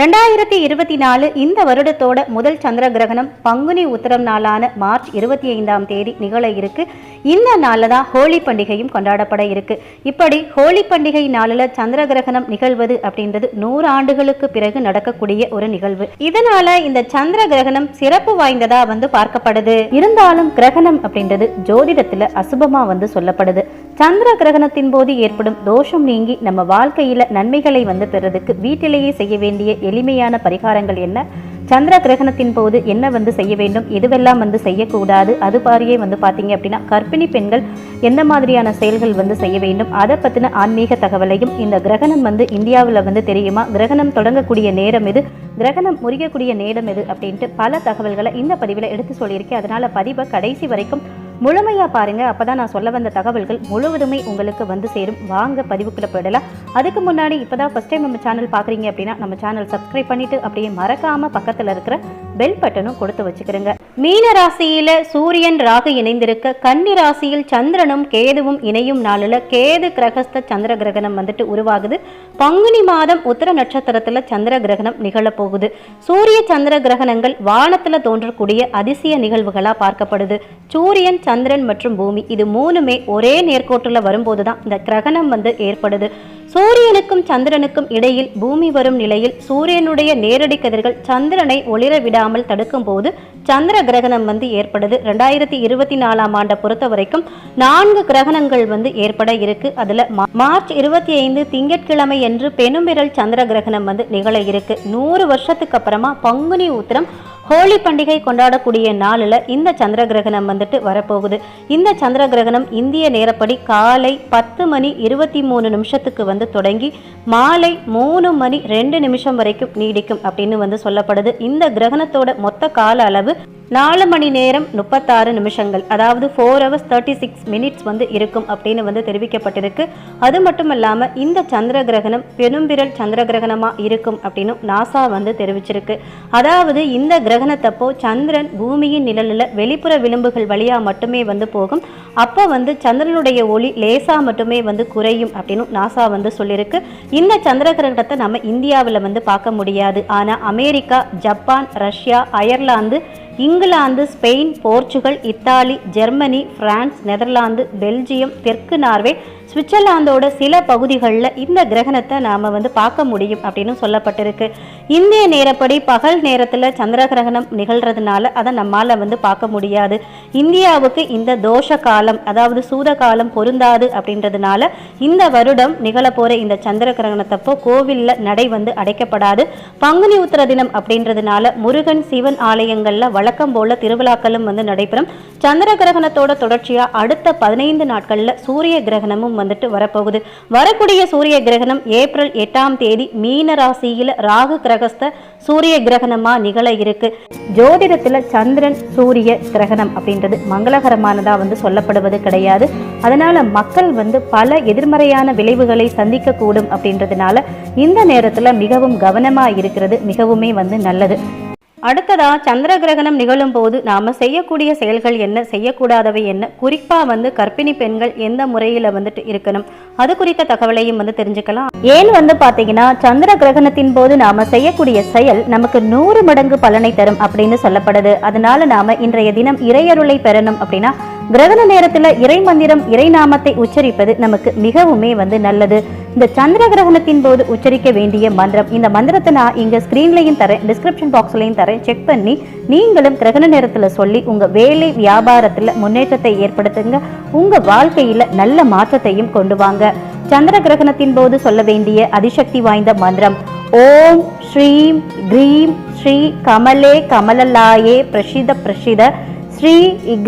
ரெண்டாயிரத்தி இருபத்தி நாலு இந்த வருடத்தோட முதல் சந்திர கிரகணம் பங்குனி உத்திரம் நாளான மார்ச் இருபத்தி ஐந்தாம் தேதி நிகழ இருக்கு. இந்த நாளில் தான் ஹோலி பண்டிகையும் கொண்டாடப்பட இருக்கு. இப்படி ஹோலி பண்டிகை நாளில் சந்திர கிரகணம் நிகழ்வது அப்படின்றது நூறு ஆண்டுகளுக்கு பிறகு நடக்கக்கூடிய ஒரு நிகழ்வு. இதனால இந்த சந்திர கிரகணம் சிறப்பு வாய்ந்ததா வந்து பார்க்கப்படுது. இருந்தாலும் கிரகணம் அப்படின்றது ஜோதிடத்துல அசுபமா வந்து சொல்லப்படுது. சந்திர கிரகணத்தின் போது ஏற்படும் தோஷம் நீங்கி நம்ம வாழ்க்கையில நன்மைகளை வந்து பெறதுக்கு வீட்டிலேயே செய்ய வேண்டிய எளிமையான பரிகாரங்கள் என்ன? சந்திர கிரகணத்தின் போது என்ன வந்து செய்ய வேண்டும்? எதுவெல்லாம் வந்து செய்யக்கூடாது? அது பாரியே வந்து பார்த்தீங்க அப்படின்னா கர்ப்பிணி பெண்கள் எந்த மாதிரியான செயல்கள் வந்து செய்ய வேண்டும்? அதை பற்றின ஆன்மீக தகவலையும் இந்த கிரகணம் வந்து இந்தியாவில் வந்து தெரியுமா? கிரகணம் தொடங்கக்கூடிய நேரம் எது? கிரகணம் முறியக்கூடிய நேரம் எது? அப்படின்ட்டு பல தகவல்களை இந்த பதிவில் எடுத்து சொல்லியிருக்கேன். அதனால பதிவை கடைசி வரைக்கும் முழுமையாக பாருங்க. அப்போதான் நான் சொல்ல வந்த தகவல்கள் முழுவதுமே உங்களுக்கு வந்து சேரும். வாங்க பதிவுக்குள்ள போயிடலாம். அதுக்கு முன்னாடி இப்போ தான் ஃபர்ஸ்ட் டைம் நம்ம சேனல் பார்க்குறீங்க அப்படின்னா நம்ம சேனல் சப்ஸ்கிரைப் பண்ணிட்டு அப்படியே மறக்காமல் பக்கத்தில் இருக்கிற பெல் பட்டனும் கொடுத்து வச்சுக்கிறோங்க. மீன ராசியில சூரியன் ராகு இணைந்திருக்க கன்னி ராசியில் சந்திரனும் கேதுவும் இணையும் நாளில் கேது கிரகஸ்த சந்திர கிரகணம் வந்துட்டு உருவாகுது. பங்குனி மாதம் உத்தர நட்சத்திரத்துல சந்திர கிரகணம் நிகழப்போகுது சூரிய சந்திர கிரகணங்கள் வானத்துல தோன்றக்கூடிய அதிசய நிகழ்வுகளா பார்க்கப்படுது. சூரியன் சந்திரன் மற்றும் பூமி. இது மூணுமே ஒரே நேர்கோட்டில் வரும்போது தான் இந்த கிரகணம் வந்து ஏற்படுது. சூரியனுக்கும் சந்திரனுக்கும் இடையில் பூமி வரும் நிலையில் சூரியனுடைய நேரடி கதிர்கள் சந்திரனை ஒளிர விடாமல் தடுக்கும் போது சந்திர கிரகணம் வந்து ஏற்படுது. ரெண்டாயிரத்தி இருபத்தி நாலாம் ஆண்டை பொறுத்த வரைக்கும் நான்கு கிரகணங்கள் வந்து ஏற்பட இருக்கு. அதுல மார்ச் இருபத்தி ஐந்து திங்கட்கிழமை என்று பெரும்பிரல் சந்திர கிரகணம் வந்து நிகழ இருக்கு. நூறு வருஷத்துக்கு அப்புறமா பங்குனி உத்திரம் ஹோலி பண்டிகை கொண்டாடக்கூடிய நாளில் இந்த சந்திர கிரகணம் வந்துட்டு வரப்போகுது. இந்த சந்திர கிரகணம் இந்திய நேரப்படி காலை பத்து மணி இருபத்தி மூணு நிமிஷத்துக்கு வந்து தொடங்கி மாலை மூணு மணி ரெண்டு நிமிஷம் வரைக்கும் நீடிக்கும் அப்படின்னு வந்து சொல்லப்படுது. இந்த கிரகணத்தோட மொத்த கால அளவு நாலு மணி நேரம் முப்பத்தாறு நிமிஷங்கள் அதாவது four hours thirty six minutes வந்து இருக்கும் அப்படின்னு வந்து தெரிவிக்கப்பட்டிருக்கு. அது மட்டும் இல்லாமல் இந்த சந்திர கிரகணம் பெரும்பிரல் சந்திர கிரகணமாக இருக்கும் அப்படின்னு நாசா வந்து தெரிவிச்சிருக்கு. அதாவது இந்த கிரகணத்தப்போ சந்திரன் பூமியின் நிழலில் வெளிப்புற விளிம்புகள் வழியாக மட்டுமே வந்து போகும். அப்போ வந்து சந்திரனுடைய ஒளி லேசாக மட்டுமே வந்து குறையும் அப்படின்னு நாசா வந்து சொல்லியிருக்கு இந்த சந்திர கிரகணத்தை நம்ம இந்தியாவில் வந்து பார்க்க முடியாது. ஆனால் America Japan Russia Ireland England Spain Portugal Italy Germany France Netherlands Belgium தெற்கு நார்வே சுவிட்சர்லாந்தோட சில பகுதிகளில் இந்த கிரகணத்தை நாம் வந்து பார்க்க முடியும் அப்படின்னு சொல்லப்பட்டிருக்கு. இந்திய நேரப்படி பகல் நேரத்தில் சந்திர கிரகணம் நிகழ்கிறதுனால அதை நம்மால் வந்து பார்க்க முடியாது. இந்தியாவுக்கு இந்த தோஷ காலம் அதாவது சூத காலம் பொருந்தாது அப்படின்றதுனால இந்த வருடம் நிகழப்போற இந்த சந்திர கிரகணத்தப்போ கோவிலில் நடை வந்து அடைக்கப்படாது. பங்குனி உத்திர தினம் அப்படின்றதுனால முருகன் சிவன் ஆலயங்களில் வழக்கம் போல திருவிழாக்களும் வந்து நடைபெறும். சந்திர கிரகணத்தோட தொடர்ச்சியா அடுத்த பதினைந்து நாட்களில் சூரிய கிரகணமும் வந்துட்டு வரப்போகுது. வரக்கூடிய சூரிய கிரகணம் ஏப்ரல் எட்டாம் தேதி மீன ராசியில ராகு கிரகஸ்த சூரிய கிரகணமா நிகழ இருக்கு. ஜோதிடத்துல சந்திரன் சூரிய கிரகணம் அப்படின்றது மங்களகரமானதா வந்து சொல்லப்படுவது கிடையாது. அதனால மக்கள் வந்து பல எதிர்மறையான விளைவுகளை சந்திக்க கூடும் அப்படின்றதுனால இந்த நேரத்துல மிகவும் கவனமா இருக்கிறது மிகவுமே வந்து நல்லது. அடுத்ததா சந்திர கிரகணம் நிகழும் போது நாம செய்யக்கூடிய செயல்கள் என்ன செய்யக்கூடாதவை என்ன குறிப்பா வந்து கர்ப்பிணி பெண்கள் எந்த முறையில வந்துட்டு இருக்கணும் அது குறித்த தகவலையும் வந்து தெரிஞ்சுக்கலாம். ஏன் வந்து பாத்தீங்கன்னா சந்திர கிரகணத்தின் போது நாம செய்யக்கூடிய செயல் நமக்கு நூறு மடங்கு பலனை தரும் அப்படின்னு சொல்லப்படுது. அதனால நாம இன்றைய தினம் இறையருளை பெறணும் அப்படின்னா கிரகண நேரத்துல இறை மந்திரம் இறை நாமத்தை உச்சரிப்பது நமக்கு மிகவுமே வந்து நல்லது. இந்த சந்திர கிரகணத்தின் போது உச்சரிக்க வேண்டிய மந்திரம். இந்த மந்திரத்தை நான் இங்கே ஸ்க்ரீன்லையும் தரேன் டிஸ்கிரிப்ஷன் பாக்ஸ்லையும் தரேன். செக் பண்ணி நீங்களும் கிரகண நேரத்தில் சொல்லி உங்கள் வேலை வியாபாரத்தில் முன்னேற்றத்தை ஏற்படுத்துங்க. உங்கள் வாழ்க்கையில் நல்ல மாற்றத்தையும் கொண்டு வாங்க. சந்திர கிரகணத்தின் போது சொல்ல வேண்டிய அதிசக்தி வாய்ந்த மந்திரம். ஓம் ஸ்ரீம் க்ரீம் ஸ்ரீ கமலே கமலலாயே பிரசித பிரசித ஸ்ரீ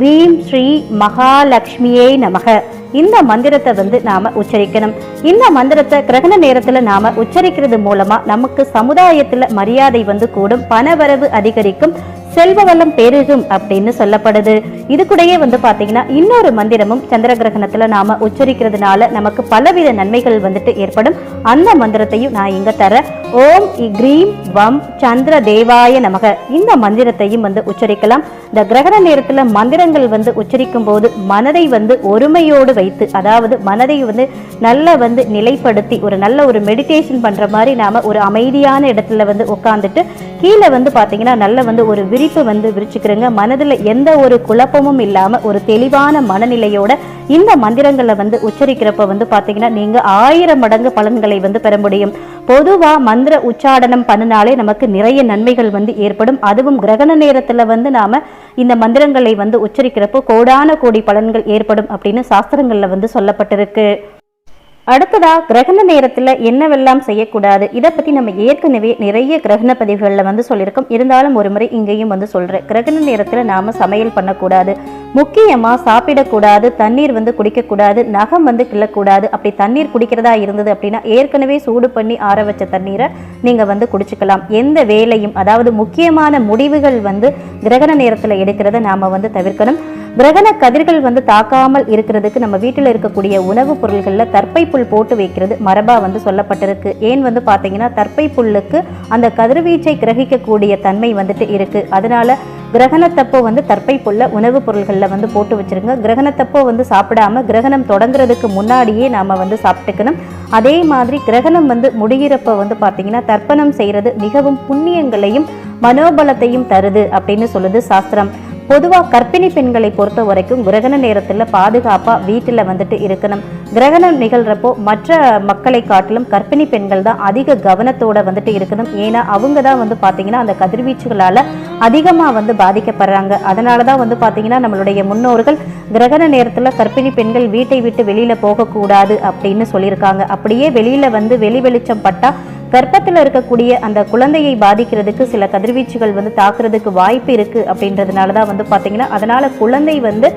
க்ரீம் ஸ்ரீ மகாலட்சுமியே நமக. இந்த மந்திரத்தை வந்து நாம உச்சரிக்கணும். இந்த மந்திரத்தை கிரகண நேரத்துல நாம உச்சரிக்கிறது மூலமா நமக்கு சமுதாயத்துல மரியாதை வந்து கூடும் பணவரவு அதிகரிக்கும் செல்வ வளம் பெருகும் அப்படின்னு சொல்லப்படுது. இது கூடயே வந்து பாத்தீங்கன்னா இன்னொரு மந்திரமும் சந்திர கிரகணத்துல நாம உச்சரிக்கிறதுனால நமக்கு பலவித நன்மைகள் வந்துட்டு ஏற்படும். அந்த மந்திரத்தையும் நான் இங்க தர ஓம் இக்ரீம் வம் சந்திர தேவாய நமக. இந்த மந்திரத்தையும் வந்து உச்சரிக்கலாம். இந்த கிரகண நேரத்தில் மந்திரங்கள் வந்து உச்சரிக்கும் போது மனதை வந்து ஒருமையோடு வைத்து அதாவது மனதை வந்து நல்லா வந்து நிலைப்படுத்தி ஒரு நல்ல ஒரு மெடிடேஷன் பண்ணுற மாதிரி நாம் ஒரு அமைதியான இடத்துல வந்து உட்காந்துட்டு கீழே வந்து பார்த்தீங்கன்னா நல்ல வந்து ஒரு விரிப்பு வந்து விரிச்சுக்கிறங்க. மனதில் எந்த ஒரு குழப்பமும் இல்லாமல் ஒரு தெளிவான மனநிலையோட இந்த மந்திரங்களை வந்து உச்சரிக்கிறப்ப வந்து பார்த்தீங்கன்னா நீங்கள் ஆயிரம் மடங்கு பலன்களை வந்து பெற முடியும். பொதுவா மந்திர உச்சாடனம் பண்ணினாலே நமக்கு நிறைய நன்மைகள் வந்து ஏற்படும். அதுவும் கிரகண நேரத்தில் வந்து நாம இந்த மந்திரங்களை வந்து உச்சரிக்கிறப்போ கோடான கோடி பலன்கள் ஏற்படும் அப்படின்னு சாஸ்திரங்கள்ல வந்து சொல்லப்பட்டிருக்கு. அடுத்ததா கிரகண நேரத்துல என்னவெல்லாம் செய்யக்கூடாது? இதை பத்தி நம்ம ஏற்கனவே நிறைய கிரகண பதிவுகளில் வந்து சொல்லியிருக்கோம். இருந்தாலும் ஒரு முறை இங்கேயும் வந்து சொல்றேன். கிரகண நேரத்துல நாம சமையல் பண்ணக்கூடாது. முக்கியமா சாப்பிடக்கூடாது. தண்ணீர் வந்து குடிக்கக்கூடாது. நகம் வந்து கிள்ளக்கூடாது. அப்படி தண்ணீர் குடிக்கிறதா இருந்தது அப்படின்னா ஏற்கனவே சூடு பண்ணி ஆற வச்ச தண்ணீரை நீங்க வந்து குடிச்சுக்கலாம். எந்த வேலையும் அதாவது முக்கியமான முடிவுகள் வந்து கிரகண நேரத்துல எடுக்கிறத நாம வந்து தவிர்க்கணும். கிரகண கதிர்கள் வந்து தாக்காமல் இருக்கிறதுக்கு நம்ம வீட்டில் இருக்கக்கூடிய உணவுப் பொருள்களில் தற்பை புல் போட்டு வைக்கிறது மரபாக வந்து சொல்லப்பட்டிருக்கு. ஏன் வந்து பார்த்தீங்கன்னா தற்பை புல்லுக்கு அந்த கதிர்வீச்சை கிரகிக்கக்கூடிய தன்மை வந்துட்டு இருக்கு. அதனால கிரகணத்தப்போ வந்து தற்பை புல்ல உணவுப் பொருள்களில் வந்து போட்டு வச்சிருங்க. கிரகணத்தப்போ வந்து சாப்பிடாம கிரகணம் தொடங்குறதுக்கு முன்னாடியே நாம் வந்து சாப்பிட்டுக்கணும். அதே மாதிரி கிரகணம் வந்து முடிகிறப்ப வந்து பார்த்தீங்கன்னா தர்ப்பணம் செய்கிறது மிகவும் புண்ணியங்களையும் மனோபலத்தையும் தருது அப்படின்னு சொல்லுது சாஸ்திரம். பொதுவாக கர்ப்பிணி பெண்களை பொறுத்த வரைக்கும் கிரகண நேரத்தில் பாதுகாப்பாக வீட்டில் வந்துட்டு இருக்கணும். கிரகணம் நிகழ்கிறப்போ மற்ற மக்களை காட்டிலும் கர்ப்பிணி பெண்கள் தான் அதிக கவனத்தோட வந்துட்டு இருக்கணும். ஏன்னா அவங்க தான் வந்து பார்த்தீங்கன்னா அந்த கதிர்வீச்சுகளால் அதிகமாக வந்து பாதிக்கப்படுறாங்க. அதனால தான் வந்து பார்த்தீங்கன்னா நம்மளுடைய முன்னோர்கள் கிரகண நேரத்தில் கர்ப்பிணி பெண்கள் வீட்டை விட்டு வெளியில் போகக்கூடாது அப்படின்னு சொல்லியிருக்காங்க. அப்படியே வெளியில் வந்து வெளி வெளிச்சம் பட்டா கர்ப்பத்தில் இருக்கக்கூடிய அந்த குழந்தையை பாதிக்கிறதுக்கு சில கதிர்வீச்சுகள் வந்து தாக்குறதுக்கு வாய்ப்பு இருக்குது அப்படின்றதுனால தான் வந்து பார்த்தீங்கன்னா அதனால் குழந்தை வந்து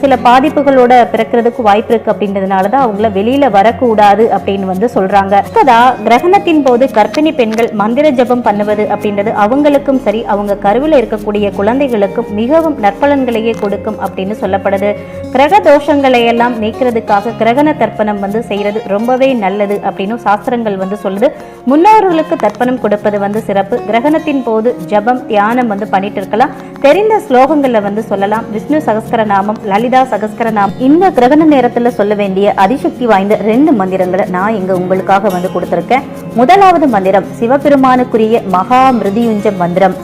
சில பாதிப்புகளோட பிறக்கிறதுக்கு வாய்ப்பு இருக்கு அப்படின்றதுனால தான் அவங்கள வெளியில வரக்கூடாது அப்படின்னு வந்து சொல்றாங்க. அடுத்ததா கிரகணத்தின் போது கர்ப்பிணி பெண்கள் மந்திர ஜபம் பண்ணுவது அப்படின்றது அவங்களுக்கும் சரி அவங்க கருவில் இருக்கக்கூடிய குழந்தைகளுக்கும் மிகவும் நற்பலன்களையே கொடுக்கும் அப்படின்னு சொல்லப்படுது. கிரக தோஷங்களை எல்லாம் நீக்கிறதுக்காக கிரகண தர்ப்பணம் வந்து செய்யறது ரொம்பவே நல்லது அப்படின்னு சாஸ்திரங்கள் வந்து சொல்லுது. முன்னோர்களுக்கு தர்ப்பணம் கொடுப்பது வந்து சிறப்பு. கிரகணத்தின் போது ஜபம் தியானம் வந்து பண்ணிட்டு இருக்கலாம். தெரிந்த ஸ்லோகங்களை வந்து சொல்லலாம். விஷ்ணு சகஸ்கர நாமம் லலிதா சகஸ்கரநாம் இந்த கிரகண நேரத்துல சொல்ல வேண்டிய அதிசக்தி வாய்ந்த ரெண்டு மந்திரங்களை நான் இங்க உங்களுக்காக வந்து கொடுத்துருக்கேன். முதலாவது மந்திரம் சிவபெருமானுக்குரிய மகா மிருதியுஞ்ச மந்திரம்.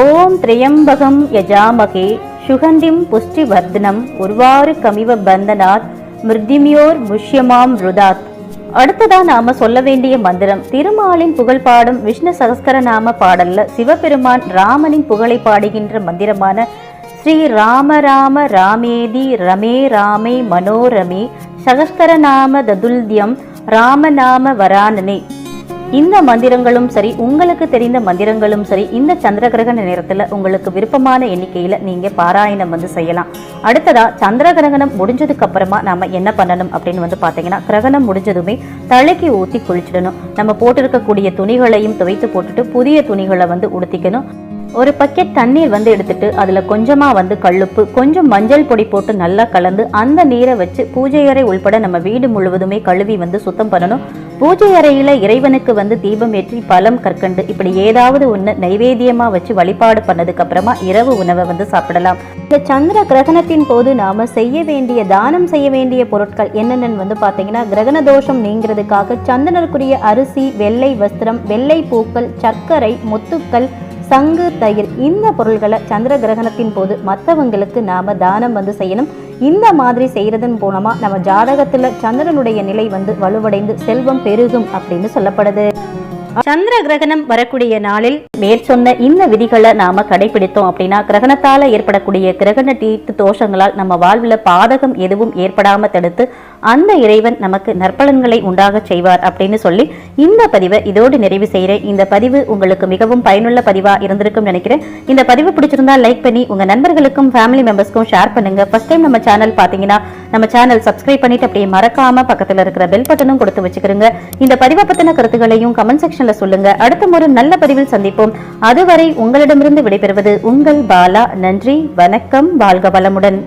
ஓம் திரியம்பகம் யஜாமகே சுகந்திம் புஷ்டி வர்தனம் உருவாறு கமிவ பந்தனாத் மிருதிமியோர் முஷ்யமாம் ருதாத். அடுத்ததா நாம சொல்ல வேண்டிய மந்திரம் திருமாலின் புகழ் பாடும் விஷ்ணு சகஸ்கர நாம பாடல்ல சிவபெருமான் ராமனின் புகழை பாடுகின்ற மந்திரமான ஸ்ரீ ராம ராம ராமேதி ரமே ராமே மனோரமே சகஸ்கர நாம ததுல்யம் ராமநாம வரானனே. இந்த மந்திரங்களும் சரி உங்களுக்கு தெரிந்த மந்திரங்களும் சரி இந்த சந்திர கிரகண நேரத்துல உங்களுக்கு விருப்பமான எண்ணிக்கையில நீங்க பாராயணம் வந்து செய்யலாம். அடுத்ததா சந்திர கிரகணம் முடிஞ்சதுக்கு அப்புறமா நாம என்ன பண்ணணும் அப்படின்னு வந்து பாத்தீங்கன்னா கிரகணம் முடிஞ்சதுமே தலைக்கு ஊத்தி குளிச்சிடணும். நம்ம போட்டிருக்கக்கூடிய துணிகளையும் துவைத்து போட்டுட்டு புதிய துணிகளை வந்து உடுத்திக்கணும். ஒரு பக்கெட் தண்ணீர் வந்து எடுத்துட்டு அதில் கொஞ்சமாக வந்து கல்லுப்பு கொஞ்சம் மஞ்சள் பொடி போட்டு நல்லா கலந்து அந்த நீரை வச்சு பூஜை அறை உள்பட நம்ம வீடு முழுவதுமே கழுவி வந்து சுத்தம் பண்ணணும். பூஜை அறையில் இறைவனுக்கு வந்து தீபம் ஏற்றி பழம் கற்கண்டு இப்படி ஏதாவது ஒன்று நைவேத்தியமாக வச்சு வழிபாடு பண்ணதுக்கு அப்புறமா இரவு உணவை வந்து சாப்பிடலாம். இந்த சந்திர கிரகணத்தின் போது நாம செய்ய வேண்டிய தானம் செய்ய வேண்டிய பொருட்கள் என்னென்னு வந்து பார்த்தீங்கன்னா கிரகண தோஷம் நீங்கிறதுக்காக சந்தனருக்குரிய அரிசி வெள்ளை வஸ்திரம் வெள்ளை பூக்கள் சர்க்கரை முத்துக்கள் சங்கு தயிர் இந்த பொருள்களை சந்திர கிரகணத்தின் போது மற்றவங்களுக்கு நாம தானம் வந்து செய்யணும். இந்த மாதிரி செய்யறதன் மூலமா நம்ம ஜாதகத்துல சந்திரனுடைய நிலை வந்து வலுவடைந்து செல்வம் பெருகும் அப்படின்னு சொல்லப்படுது. சந்திர கிரகணம் வரக்கூடிய நாளில் மேற்சொன்ன இந்த விதிகளை நாம கடைபிடித்தோம் அப்படின்னா கிரகணத்தால ஏற்படக்கூடிய கிரகண தீர்த்து தோஷங்களால் நம்ம வாழ்வுல பாதகம் எதுவும் ஏற்படாம தடுத்து அந்த இறைவன் நமக்கு நற்பலன்களை உண்டாக செய்வார் அப்படின்னு சொல்லி இந்த பதிவை இதோடு நிறைவு செய்கிறேன். இந்த பதிவு உங்களுக்கு மிகவும் பயனுள்ள பதிவா இருந்திருக்கும் நினைக்கிறேன். இந்த பதிவு பிடிச்சிருந்தா லைக் பண்ணி உங்க நண்பர்களுக்கும் ஃபேமிலி மெம்பர்ஸ்க்கும் ஷேர் பண்ணுங்க. ஃபர்ஸ்ட் டைம் நம்ம சேனல் பாத்தீங்கன்னா நம்ம சேனல் சப்ஸ்கிரைப் பண்ணிட்டு அப்படியே மறக்காம பக்கத்துல இருக்கிற பெல் பட்டனும் கொடுத்து வச்சுக்கிறோங்க இந்த பதிவை பத்தின கருத்துக்களையும் கமெண்ட் செக்ஷன் செக்ஷன்ல சொல்லுங்க. அடுத்த ஒரு நல்ல பதிவில் சந்திப்போம். அதுவரை உங்களிடமிருந்து விடைபெறுவது உங்கள் பாலா. நன்றி வணக்கம் வாழ்க வளமுடன்.